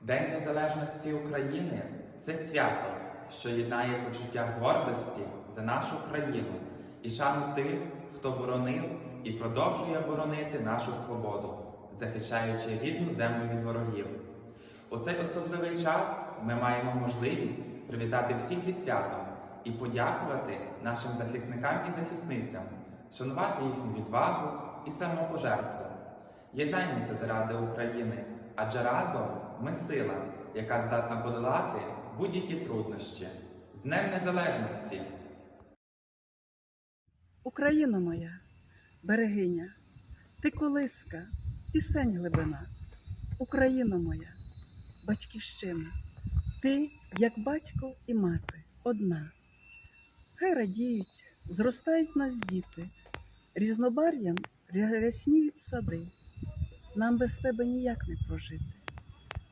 День Незалежності України це свято, що єднає почуття гордості за нашу країну і шану тих, хто боронив і продовжує боронити нашу свободу, захищаючи рідну землю від ворогів. У цей особливий час ми маємо можливість привітати всіх зі святом і подякувати нашим захисникам і захисницям, шанувати їхню відвагу і самопожертву. Єднаймося заради України, адже разом ми сила, яка здатна подолати будь-які труднощі. З Днем Незалежності! Україна моя, берегиня, ти колиска, пісень глибина, Україна моя, батьківщина, ти, як батько і мати, одна. Хай радіють, зростають нас діти, різнобар'ям рясніють сади. Нам без тебе ніяк не прожити.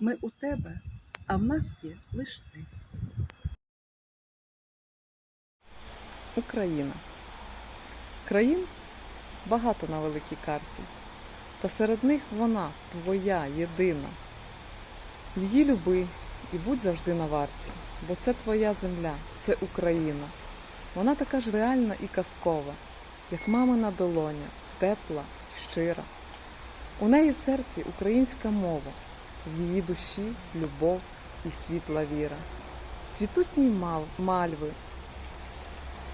Ми у тебе, а в нас є лиш ти. Україна. Країн багато на великій карті, та серед них вона твоя, єдина. Її люби і будь завжди на варті, бо це твоя земля, це Україна. Вона така ж реальна і казкова, як мамина долоня, тепла, щира. У неї в серці українська мова, в її душі любов і світла віра. Цвітуть ній мальви,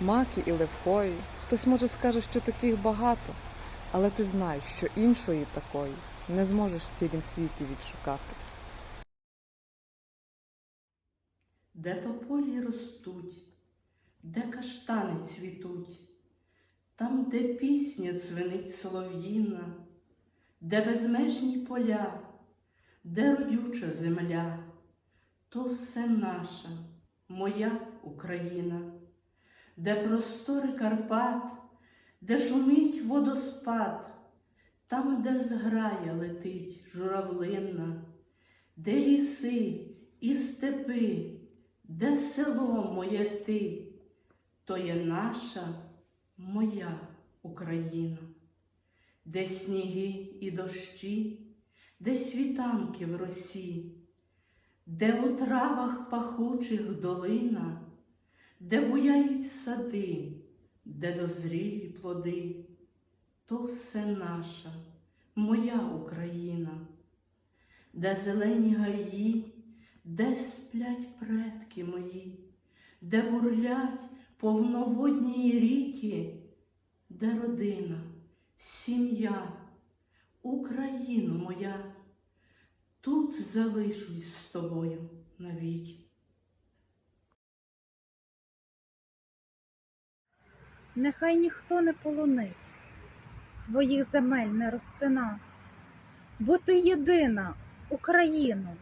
маки і левкої. Хтось може скаже, що таких багато, але ти знай, що іншої такої не зможеш в цілім світі відшукати. де тополі ростуть, де каштани цвітуть, там, де пісня цвинить солов'їна, де безмежні поля, де родюча земля, то все наша, моя Україна, де простори Карпат, де шумить водоспад, там, де зграя летить журавлинна, де ліси і степи, де село моє ти, то є наша, моя Україна, де сніги і дощі, де світанки в росі, де у травах пахучих долина, де буяють сади, де дозрілі плоди, то все наша, моя Україна, де зелені гаї, де сплять предки мої, де бурлять повноводні ріки, де родина, сім'я, Україно моя, тут залишусь з тобою навіки. Нехай ніхто не полонить, твоїх земель не розтина, бо ти єдина, Україно,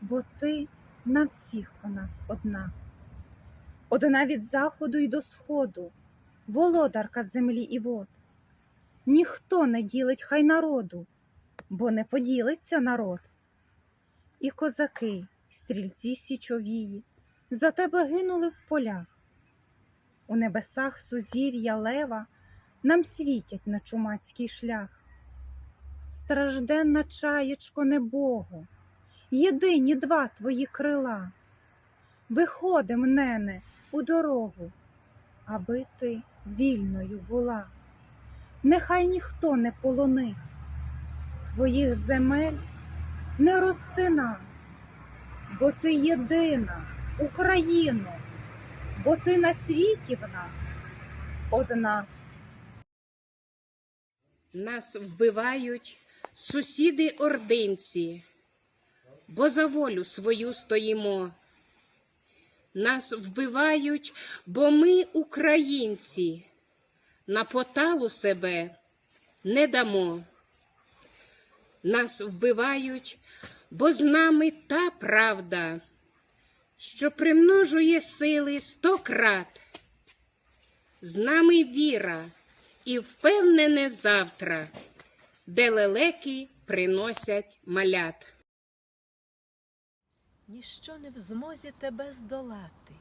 бо ти на всіх у нас одна. Одна від заходу й до сходу, володарка землі і вод. Ніхто не ділить хай народу, бо не поділиться народ. І козаки, стрільці січовії, за тебе гинули в полях. У небесах сузір'я лева нам світять на чумацький шлях. Стражденна чаєчко небогу, єдині два твої крила. Виходим, нене, у дорогу, аби ти вільною була. Нехай ніхто не полонить твоїх земель не розтина, бо ти єдина, Україно, бо ти на світі в нас одна. Нас вбивають сусіди ординці, бо за волю свою стоїмо. Нас вбивають, бо ми українці, на поталу себе не дамо. Нас вбивають, бо з нами та правда, що примножує сили сто крат. З нами віра і впевнене завтра, де лелеки приносять малят. Ніщо не в змозі тебе здолати,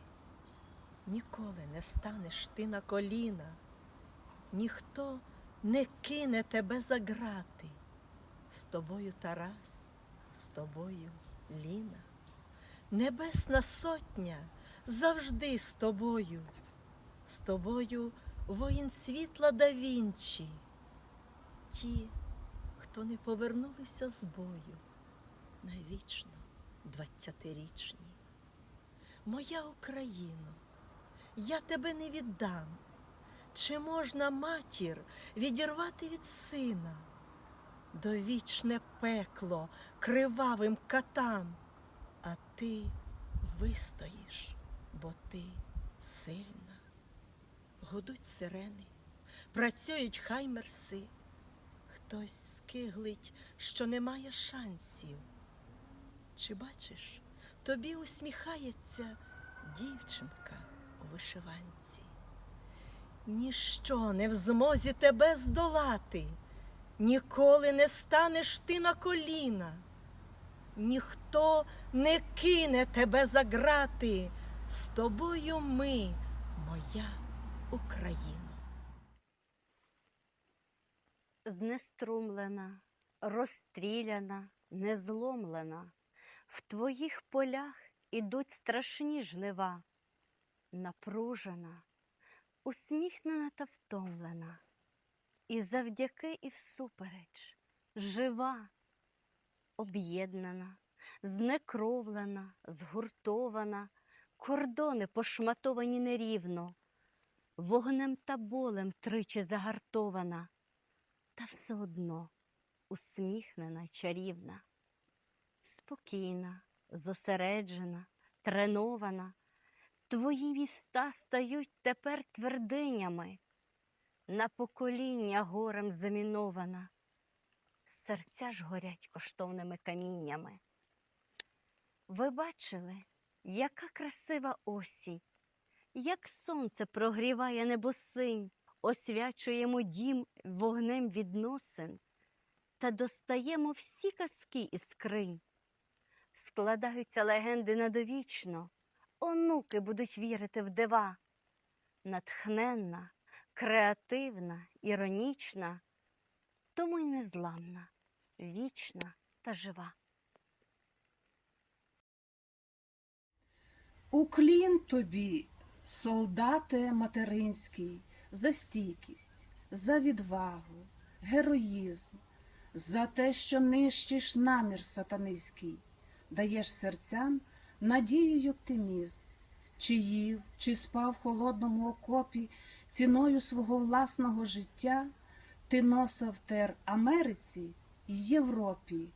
ніколи не станеш ти на коліна, ніхто не кине тебе за грати. З тобою Тарас, з тобою Ліна, Небесна Сотня завжди з тобою, з тобою воїн світла да Вінчі, ті, хто не повернулися з бою, навічно двадцятирічні. Моя Україно, я тебе не віддам. Чи можна матір відірвати від сина? Довічне пекло кривавим катам, а ти вистоїш, бо ти сильна. Гудуть сирени, працюють хаймерси. Хтось скиглить, що немає шансів. Чи бачиш, тобі усміхається дівчинка у вишиванці. Ніщо не в змозі тебе здолати, ніколи не станеш ти на коліна, ніхто не кине тебе за грати, з тобою ми, моя Україна. знеструмлена, розстріляна, незломлена. В твоїх полях ідуть страшні жнива, напружена, усміхнена та втомлена, і завдяки і всупереч жива, об'єднана, знекровлена, згуртована, кордони пошматовані нерівно, вогнем та болем тричі загартована та все одно усміхнена й чарівна, спокійна, зосереджена, тренована. Твої міста стають тепер твердинями, на покоління горем замінована, серця ж горять коштовними каміннями. Ви бачили, яка красива осінь, як сонце прогріває небосинь, освячуємо дім вогнем відносин та достаємо всі казки із скринь. Складаються легенди надовічно, онуки будуть вірити в дива. Натхненна, креативна, іронічна, тому й незламна, вічна та жива. Уклін тобі, солдате материнський, за стійкість, за відвагу, героїзм, за те, що нищиш намір сатанинський, даєш серцям надію й оптимізм. Чи їв, чи спав в холодному окопі ціною свого власного життя, ти носа втер Америці й Європі,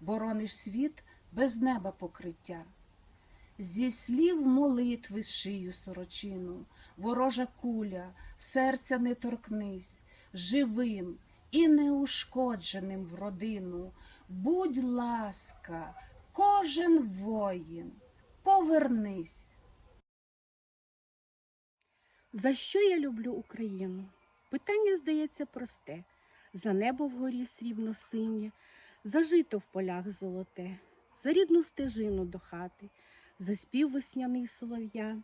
борониш світ без неба покриття. Зі слів молитви шию сорочину, ворожа куля, серця не торкнись, живим і неушкодженим в родину. Будь ласка, кожен воїн, повернись. За що я люблю Україну? Питання здається просте: за небо вгорі срібно синє, за жито в полях золоте, за рідну стежину до хати, за спів весняний солов'я,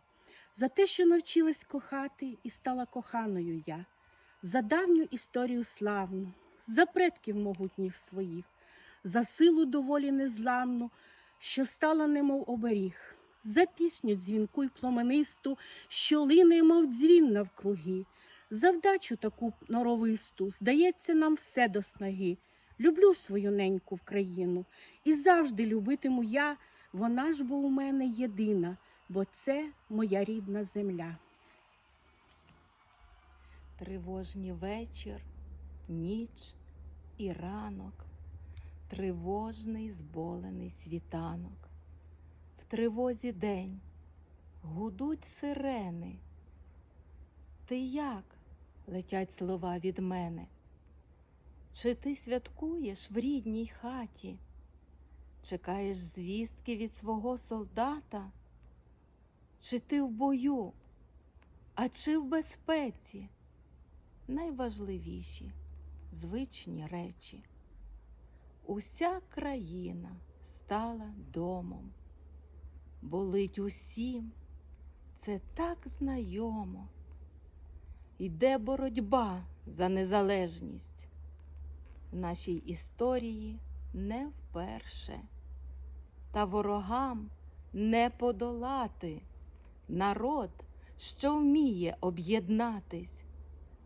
за те, що навчилась кохати і стала коханою я, за давню історію славну, за предків могутніх своїх, за силу доволі незламну, що стала немов оберіг, за пісню дзвінку й пломенисту, що лине, мов дзвін навкруги, за вдачу таку норовисту, здається нам все до снаги. Люблю свою неньку в країну, і завжди любитиму я, вона ж бо у мене єдина, бо це моя рідна земля. Тривожні вечір, ніч і ранок, тривожний зболений світанок. В тривозі день гудуть сирени. Ти як? летять слова від мене. Чи ти святкуєш в рідній хаті? Чекаєш звістки від свого солдата? Чи ти в бою, а чи в безпеці? Найважливіші звичні речі. Уся країна стала домом. Болить усім, це так знайомо. Йде боротьба за незалежність в нашій історії не вперше. та ворогам не подолати. Народ, що вміє об'єднатись,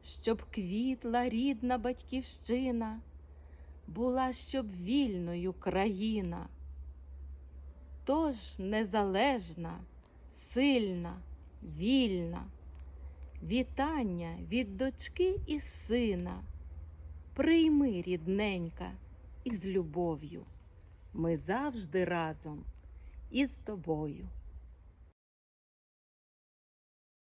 щоб квітла рідна батьківщина, була щоб вільною країна. Тож незалежна, сильна, вільна, вітання від дочки і сина. Прийми, рідненька, із любов'ю. Ми завжди разом із тобою.